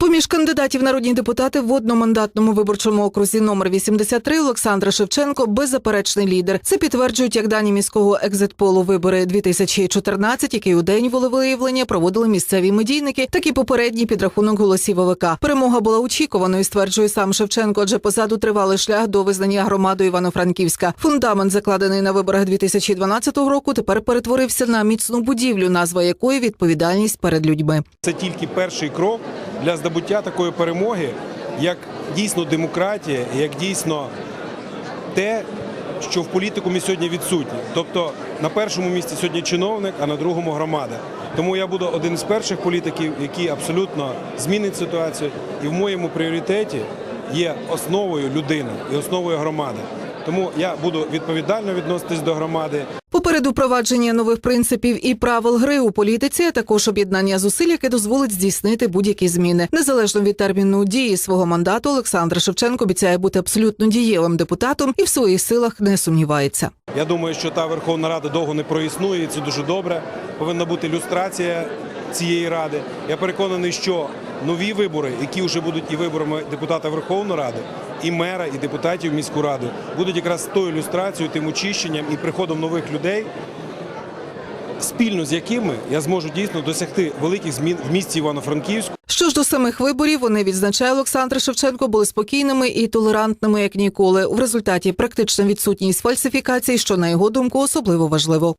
Поміж кандидатів народні депутати в одномандатному виборчому окрузі номер 83 Олександр Шевченко беззаперечний лідер. Це підтверджують як дані міського екзитполу вибори 2014, який у день волевиявлення проводили місцеві медійники, так і попередній підрахунок голосів ОВК. Перемога була очікуваною, стверджує сам Шевченко. Адже позаду тривалий шлях до визнання громадою Івано-Франківська. Фундамент, закладений на виборах 2012 року, тепер перетворився на міцну будівлю, назва якої відповідальність перед людьми. Це тільки перший крок для здобуття такої перемоги, як дійсно демократія, як дійсно те, що в політикумі сьогодні відсутнє. Тобто на першому місці сьогодні чиновник, а на другому громада. Тому я буду один з перших політиків, який абсолютно змінить ситуацію. І в моєму пріоритеті є основою людина і основою громада. Тому я буду відповідально відноситись до громади. Попереду впровадження нових принципів і правил гри у політиці, а також об'єднання зусиль, яке дозволить здійснити будь-які зміни. Незалежно від терміну дії свого мандату, Олександр Шевченко обіцяє бути абсолютно дієвим депутатом і в своїх силах не сумнівається. Я думаю, що та Верховна Рада довго не проіснує, і це дуже добре. Повинна бути люстрація цієї ради. Я переконаний, що нові вибори, які вже будуть і виборами депутата Верховної Ради, і мера, і депутатів міську раду, будуть якраз тою люстрацією, тим очищенням і приходом нових людей, спільно з якими я зможу дійсно досягти великих змін в місті Івано-Франківську. Що ж до самих виборів, вони відзначає Олександр Шевченко, були спокійними і толерантними як ніколи. В результаті практична відсутність фальсифікацій, що на його думку особливо важливо.